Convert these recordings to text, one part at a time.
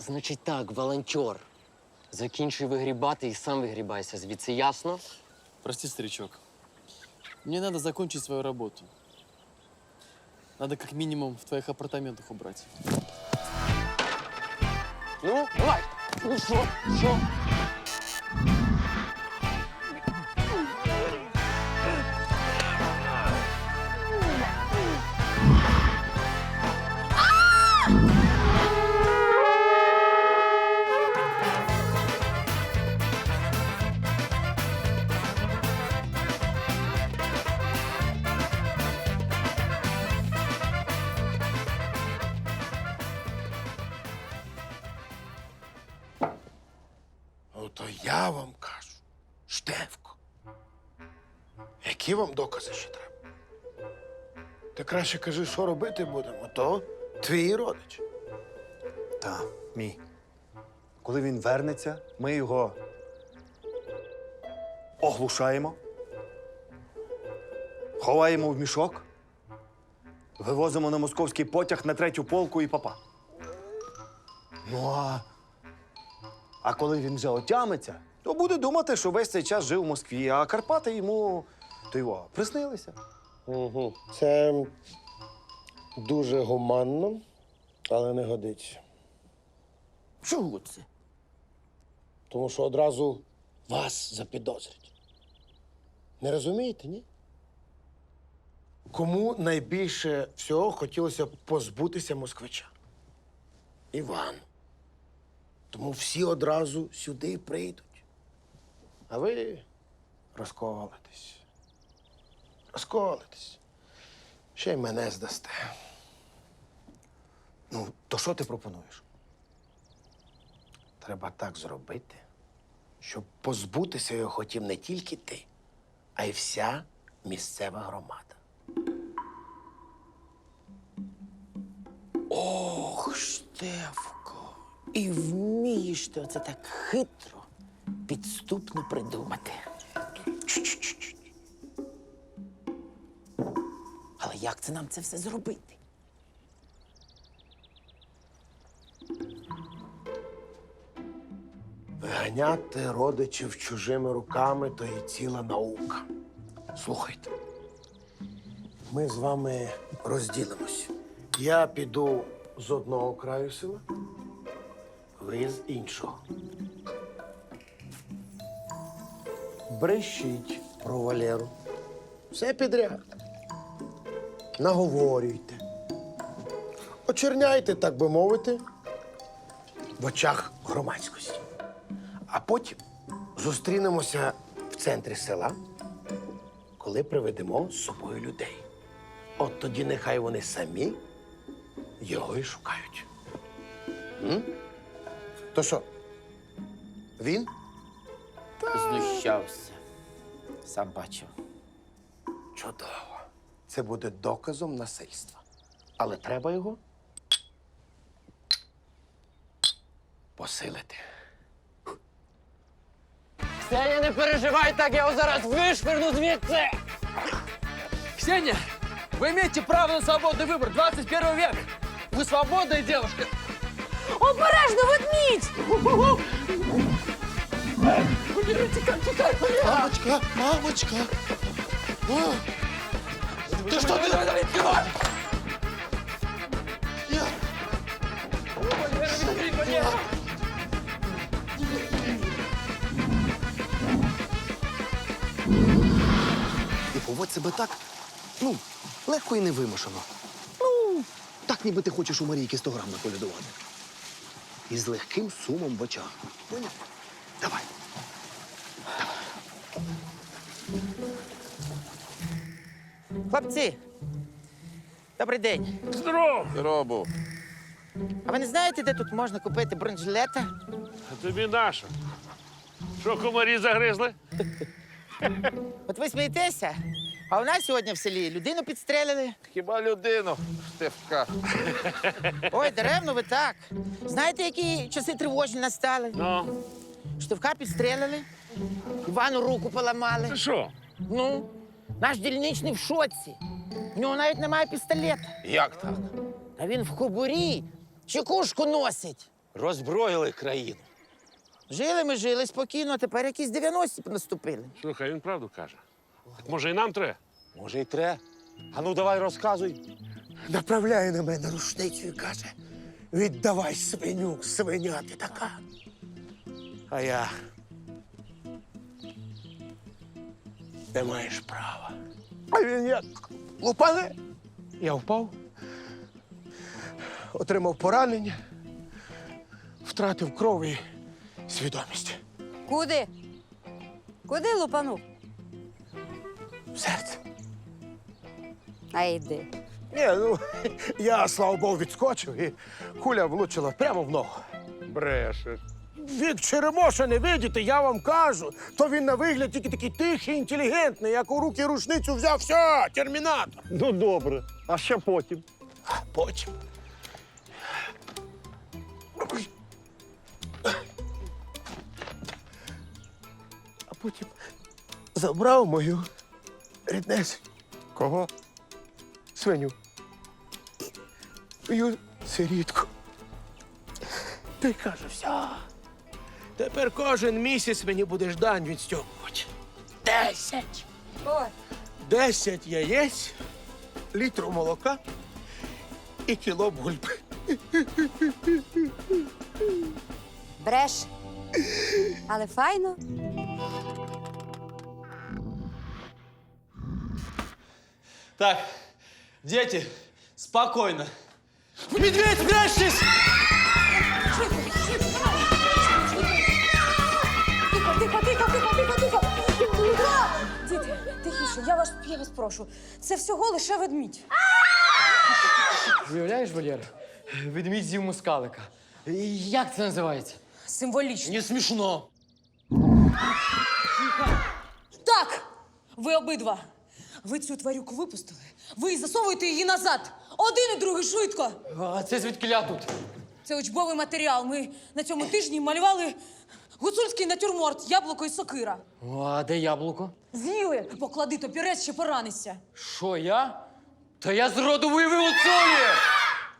Значить так, волонтер. Закінчуй вигрібати і сам вигрібайся звідси, ясно? Прости, старичок. Мне надо закончить свою работу. Надо как минимум в твоих апартаментах убрать. Ну, давай. Ну що? Що? Докази ще треба? Ти краще кажи, що робити будемо, то твій родич. Та, мій. Коли він вернеться, ми його оглушаємо, ховаємо в мішок, вивозимо на московський потяг на третю полку і папа. Ну а, а коли він вже отямиться, то буде думати, що весь цей час жив у Москві, а Карпати йому його приснилися. Угу. Це дуже гуманно, але не годиться. Чого це? Тому що одразу вас запідозрять. Не розумієте, ні? Кому найбільше всього хотілося позбутися москвича? Іван. Тому всі одразу сюди прийдуть. А ви розколитесь. Розколитесь. Ще й мене здасте. Ну, то що ти пропонуєш? Треба так зробити, щоб позбутися його хотів не тільки ти, а й вся місцева громада. Ох, Штефко, і вмієш ти оце так хитро, підступно придумати. Як це нам це все зробити? Виганяти родичів чужими руками то і ціла наука. Слухайте, ми з вами розділимось. Я піду з одного краю села, ви з іншого. Брешіть про Валеру. Все підряд. Наговорюйте. Очерняйте, так би мовити, в очах громадськості. А потім зустрінемося в центрі села, коли приведемо з собою людей. От тоді нехай вони самі його і шукають. М? То що? Він? Знущався. Сам бачив. Чудово. Це буде доказом насильства. Але треба його посилити. Ксенія, не переживай так, я його зараз вишверну звідси! Ксения, вы имеете право на свободный выбор. 21 век. Вы свободная девушка. Обережно, ведмідь! Мамочка, мамочка! О! Ти що ти? Я... І поводь себе так, ну, легко і невимушено. Ну, так ніби ти хочеш у Марійки 100 грам наколядувати. І з легким сумом в очах. Поняв? Хлопці, добрий день. Робу, А ви не знаєте, де тут можна купити бронежилета? тобі наша. Що комарі загризли? От ви смієтеся, а у нас сьогодні в селі людину підстрелили. Хіба людину, Штефка? Ой, даремно ви так. Знаєте, які часи тривожні настали? Ну, Штовка підстрелили, Івану руку поламали. ти що? Ну, наш дільничний в шоці. В нього навіть немає пістолета. Як так? А він в кобурі чекушку носить. роззброїли країну. Жили ми жили спокійно, а тепер якісь 90-ті наступили. Слухай, він правду каже. Так може і нам треба? Може, й тре. А ну давай розказуй. Направляє на мене рушницю і каже: віддавай свиню, свиня ти така. А я. Не маєш права. А він як лупане. Я впав, отримав поранення, втратив кров і свідомість Куди? Куди лупанув? в серце. А йди. Ні, ну я, слава Богу, відскочив і куля влучила прямо в ногу. Бреше. Вік Черемоша не видіти, я вам кажу. То він на вигляд тільки такий тихий, інтелігентний, як у руки рушницю взяв, все, термінатор. Ну добре. А ще потім. А потім. А потім забрав мою ріднесеньку. Кого? Свиню. Мою сирітку. Й каже, все. Тепер кожен місяць мені будеш дань відстьопувати. Десять. Ой, Десять яєць, літру молока і кіло бульби. бреш. Але файно. Так, дети, спокойно. Медведь, прячьтесь! Я вас, я вас прошу. Це всього лише ведмідь. Уявляєш, Валєра? Ведмідь з'їв мускалика. Як це називається? Символічно. Не смешно. Так! Ви обидва. Ви цю тварюку випустили. Ви засовуєте її назад. Один і другий швидко. А це звідкиля тут? Це учбовий матеріал. Ми на цьому тижні малювали гуцульський натюрморт, яблуко і сокира. О, а де яблуко? З'їли. Поклади топірець, ще поранися. Що, я? Та я з роду виявив отцові!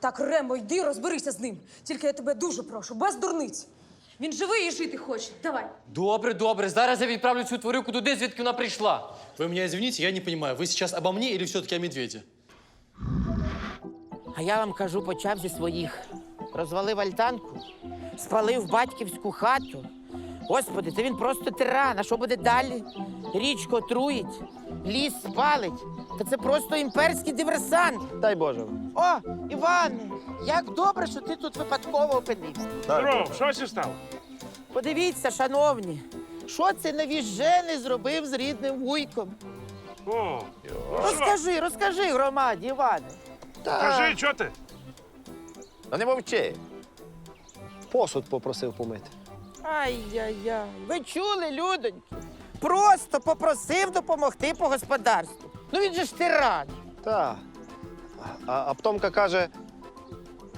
Так, Рембо, йди, розберися з ним. Тільки я тебе дуже прошу, без дурниць. Він живий і жити хоче. Давай. Добре, добре. Зараз я відправлю цю тварюку туди, звідки вона прийшла. Вы меня извините, я не понимаю, вы сейчас обо мне или все-таки о медведе? А я вам кажу, почав зі своїх. Розвалив альтанку, спалив батьківську хату. Господи, це він просто тиран. А що буде далі? Річку отруїть, ліс спалить. Та це просто імперський диверсант. Дай Боже. О, Іване, як добре, що ти тут випадково опинився. Здоров, що це стало? Подивіться, шановні, що це навіжений зробив з рідним вуйком. О, Розкажи, розкажи громаді, Іване. кажи, що ти? Та не мовчи. Посуд попросив помити. Ай-яй-яй. Ви чули, людоньки? Просто попросив допомогти по господарству. Ну він же ж тиран. Так. А, а Птомка каже,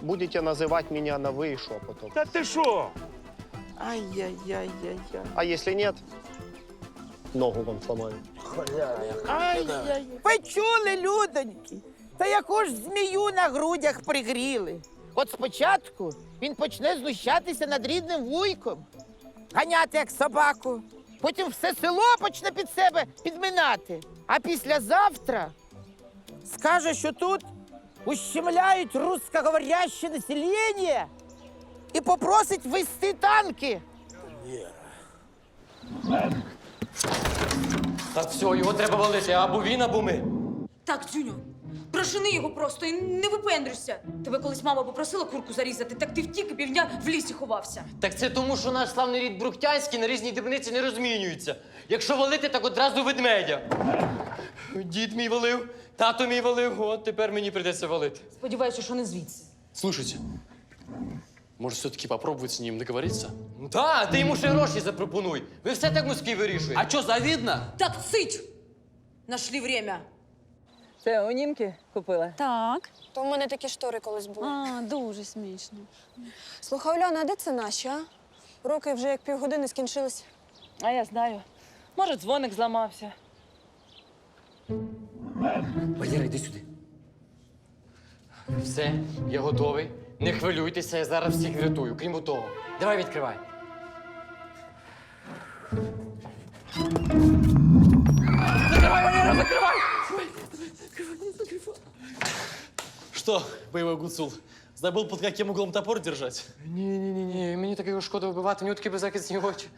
будете називати мене на ви шепотом. Та ти що? Ай-яй-яй-яй-яй. А якщо нет, ногу вам сломаю. Ай-яй. Ви чули, людоньки? Та яку ж змію на грудях пригріли. От спочатку він почне знущатися над рідним вуйком, ганяти як собаку. Потім все село почне під себе підминати. А післязавтра скаже, що тут ущемляють русскоговоряще населення і попросить ввести танки. Так все, його треба валити, або він, або ми. Так, Дзюню, прошини його просто і не випендрюйся. Тебе колись мама попросила курку зарізати, так ти втік і півдня в лісі ховався. Так це тому, що наш славний рід Брухтянський на різні дрібниці не розмінюється. Якщо валити, так одразу ведмедя. Дід мій валив, тато мій валив, от тепер мені прийдеться валити. Сподіваюся, що не звідси. Слушайте, может, все-таки попробовать с ним договориться? Ну та, ти йому ще гроші запропонуй. Ви все так Москві вирішуєте. А что, завидно? Так, цить! Нашли время. Це у Нінки купила? Так. То в мене такі штори колись були. А, дуже смішно. Слухай, Оляна, а де це наші, а? Роки вже як півгодини скінчились. А я знаю. Може, дзвоник зламався. Валера, йди сюди. Все, я готовий. Не хвилюйтеся, я зараз всіх врятую, крім того. Давай відкривай. Закривай, Валера, закривай! Что, боевой гуцул, забыл, под каким углом топор держать? Ні, мені таке його шкода вбивати, у нього такі беззахисні очі.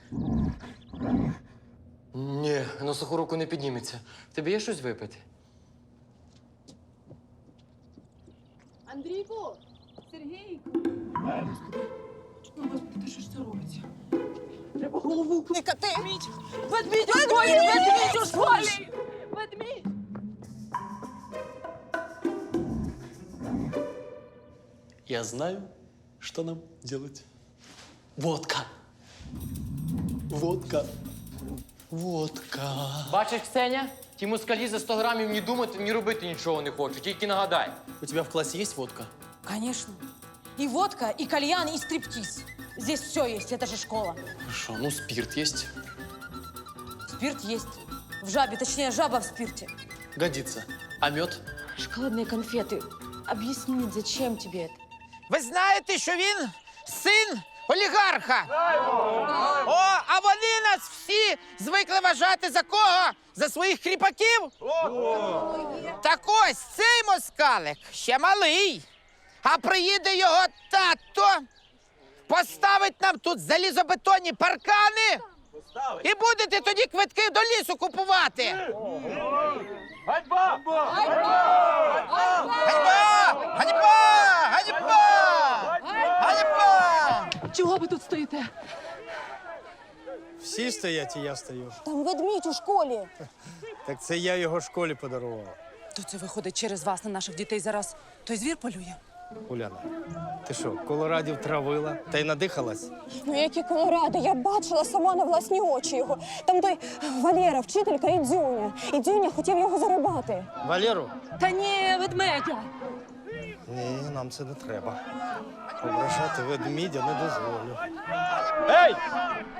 Ні, на суху руку не підніметься. В тебе є щось випити? Андрійко! Сергій! Не кати! Ведмідь у школі! Ведмідь у школі! Ведмідь! Я знаю, что нам делать. Водка. Водка. Водка. Бачиш, Ксеня? Ті москалі за 100 грамів ні думати, ні робити нічого не хочуть, тільки нагадай. У тебя в классе есть водка? Конечно. И водка, и кальян, и стриптиз. Здесь все есть, это же школа. Хорошо, ну спирт есть? Спирт есть. В жабе, точнее, жаба в спирте. Годится. А мед? Шоколадные конфеты. Объяснить, зачем тебе это? Ви знаєте, що він син олігарха? О, а вони нас всі звикли вважати за кого? За своїх кріпаків? Так ось цей москалик ще малий. А приїде його тато, поставить нам тут залізобетонні паркани. І будете тоді квитки до лісу купувати. Ганьба! Ганьба! Ганьба! Ганьба! Ганьба! Чого ви тут стоїте? Всі стоять, і я стою. Там ведмідь у школі. Так це я його школі подарував. То це виходить через вас на наших дітей зараз той звір полює. Уляна, ти що, колорадів травила та й надихалась? Ну які колоради, я бачила сама на власні очі його. Там той Валера, вчителька і Дзюня. І Дзюня хотів його зарибати. Валеру? Та ні, ведмедя. Ні, нам це не треба. Ображати ведмідя не дозволю. Ей!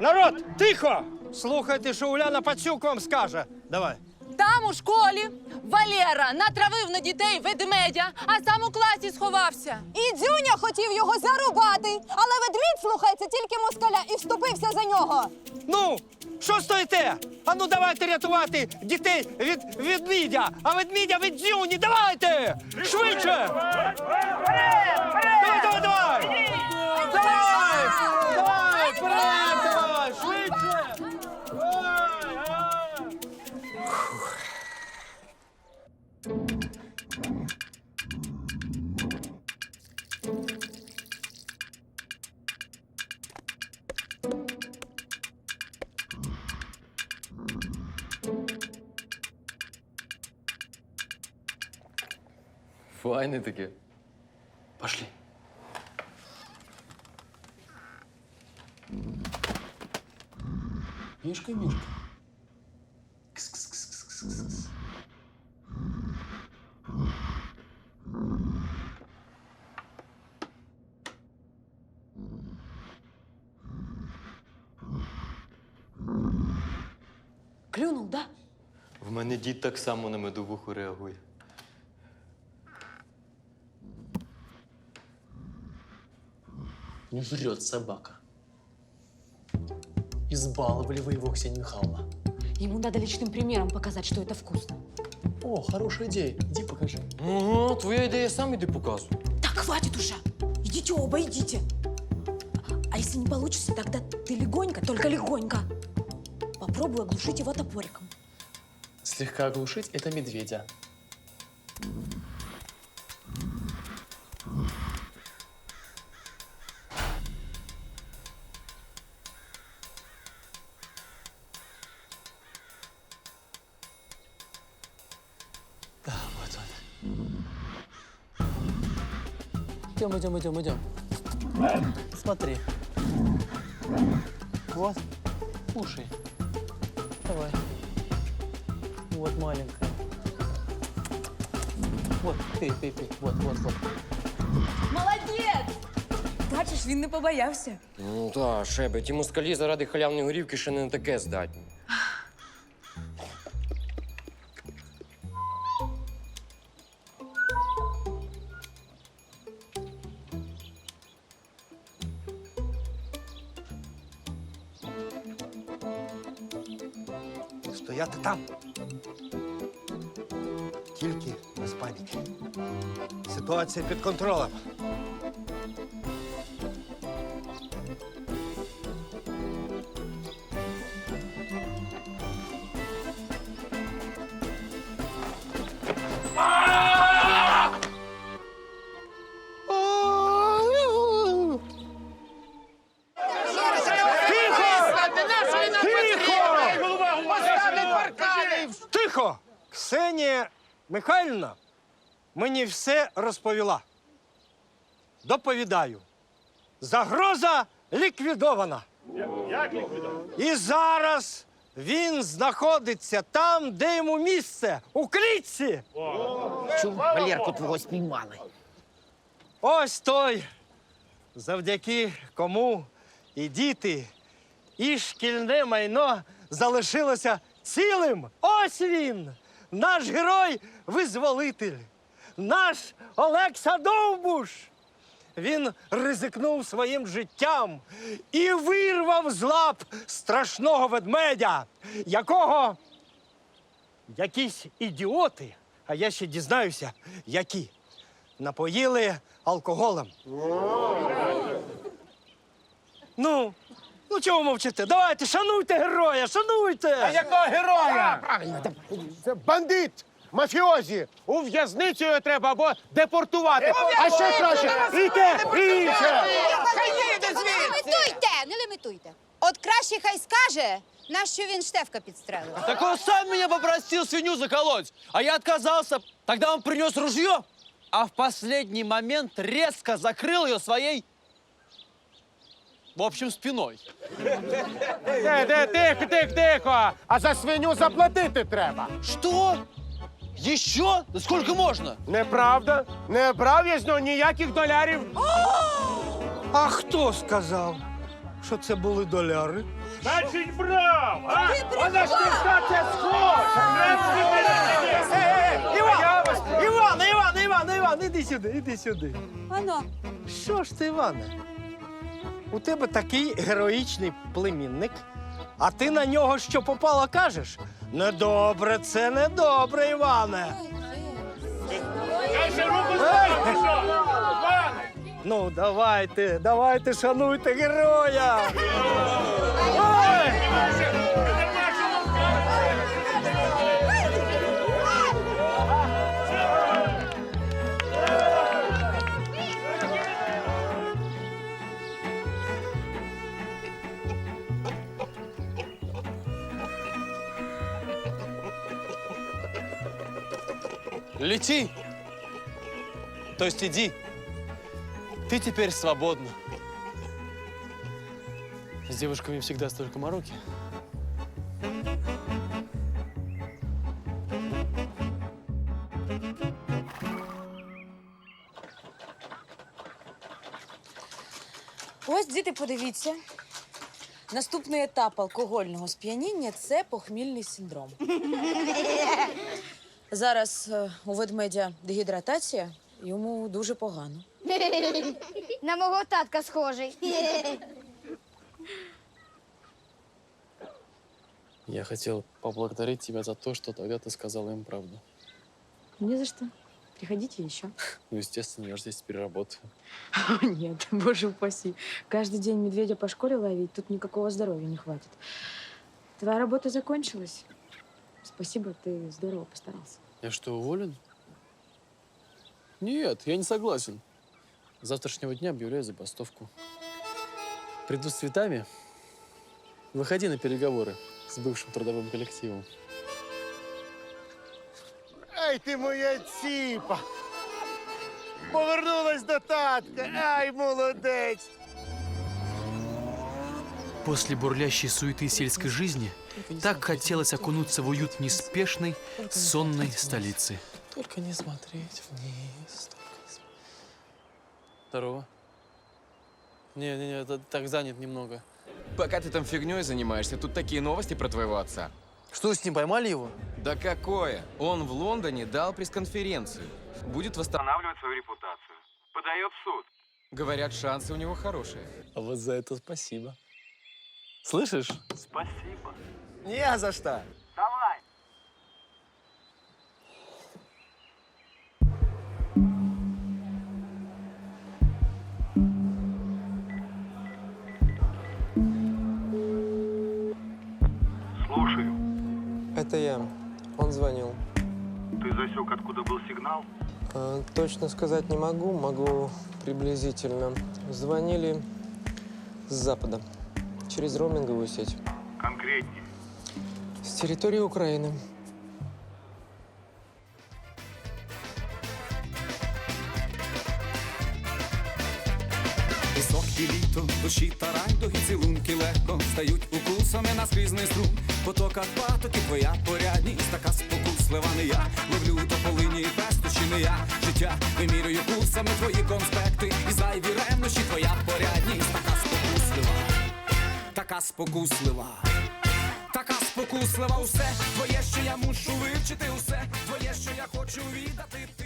Народ, тихо! Слухайте, що Уляна Пацюк вам скаже. Давай. Там у школі Валера натравив на дітей ведмедя, а сам у класі сховався. І Дзюня хотів його зарубати, але ведмідь слухається тільки москаля і вступився за нього. Ну, що стоїте? А ну давайте рятувати дітей від ведмідя, а ведмідя від дзюні. Давайте! Швидше! Давай, давай, давай! Давай! Давай! Вперед, Файне таке. Пошли. Мишка, Мишка. Кс-кс-кс-кс-кс-кс. Клюнул, да? В мене дід так само на медовуху реагує. Не врет собака. Избаловали вы его, Ксения Михайловна. Ему надо личным примером показать, что это вкусно. О, хорошая идея. Иди покажи. Ага, твоя ідея сам іди показуй. Так, хватит уже! Идите оба, идите! А если не получится, тогда ты легонько, только легонько. Попробуй оглушить его топориком. Слегка оглушить это медведя. Идем, идем, идем, идем. Смотри. Вот. Кушай. Давай. Вот маленькая. Вот, ты, ты, ты. Вот, вот, вот. Молодець! Бачиш, він не побоявся. Ну так, шебе, ті москалі заради халявної горівки ще не на таке здатні. Під контролем. Тихо! Ксенія Михайлівна мені все розповіла. Доповідаю. Загроза ліквідована. Як ліквідовано? І зараз він знаходиться там, де йому місце, у клітці. Чув, Валерку твого спіймали. Ось той, завдяки кому і діти, і шкільне майно залишилося цілим. Ось він, наш герой-визволитель, наш Олекса Довбуш. Він ризикнув своїм життям і вирвав з лап страшного ведмедя, якого якісь ідіоти, а я ще дізнаюся, які напоїли алкоголем. Ну, ну чого мовчите? Давайте, шануйте героя, шануйте! Якого героя? Правильно, це бандит, мафіозі. У в'язницю його треба або депортувати. А ще краще, і те, і інше. Лимитуйте, не лимитуйте. От краще хай скаже, на що він Штефка підстрелив. Так он сам меня попросил свинью заколоть, а я отказался. Тогда он принес ружье, а в последний момент резко закрыл ее своей, в общем, спиной. Де, де, тихо, тихо, тихо. А за свиню заплатити треба. Что? Еще? Да сколько можно? Неправда. Не брав я з нього ніяких долярів. А хто сказав, що це були доляри? Значить, брав! А? Вона ж стаття схожа! Іван, Іван, Іван, Іван, Іван, іди сюди, іди сюди. Ано. Що ж ти, Іване? У тебе такий героїчний племінник, а ти на нього що попало кажеш? Недобре, це недобре, Іване. Ну, давайте, давайте, шануйте героя. Лети. То есть иди. Ты теперь свободна. С девушками всегда столько мороки. Ось, діти, подивіться. Наступний етап алкогольного сп'яніння це похмільний синдром. Зараз е, у ведмедя дегідратація, йому дуже погано. На мого татка схожий. Я хотел поблагодарить тебя за то, что тогда ты сказала им правду. Не за что. Приходите еще. Ну, естественно, я же здесь теперь работаю. Нет, боже упаси. Каждый день медведя по школе ловить, тут никакого здоровья не хватит. Твоя работа закончилась. Спасибо, ты здорово постарался. Я что, уволен? Нет, я не согласен. С завтрашнего дня объявляю забастовку. Приду с цветами. Выходи на переговоры с бывшим трудовым коллективом. Ай ти моя ціпа. Повернулась до татка. Ай, молодець. После бурлящей суеты сельской жизни так хотелось окунуться в уют неспешной, сонной столицы. Только не смотреть вниз. Здорово. Не-не-не, это так занят немного. Пока ты там фигней занимаешься, тут такие новости про твоего отца. Что, с ним поймали его? Да какое? Он в Лондоне дал пресс-конференцию. Будет восстанавливать свою репутацию. Подает в суд. Говорят, шансы у него хорошие. А вот за это спасибо. Слышишь? Спасибо. Не за что. Давай. Слушаю. Это я. Он звонил. Ты засек, откуда был сигнал? Э, точно сказать не могу, могу приблизительно. Звонили с запада. Через роуминговую сеть. Конкретнее. С территории Украины. Пісок і літо, душі та райдуги, цілунки легко стають укусами на скрізний струм. В потоках патоки твоя порядність, така спокуслива не я. Ловлю тополині і пестощі не я. Життя вимірюю курсами твої конспекти. І зайві ревнощі твоя порядність, така спокуслива, така спокуслива. Така спокуслива усе твоє, що я мушу вивчити, усе твоє, що я хочу віддати. Ти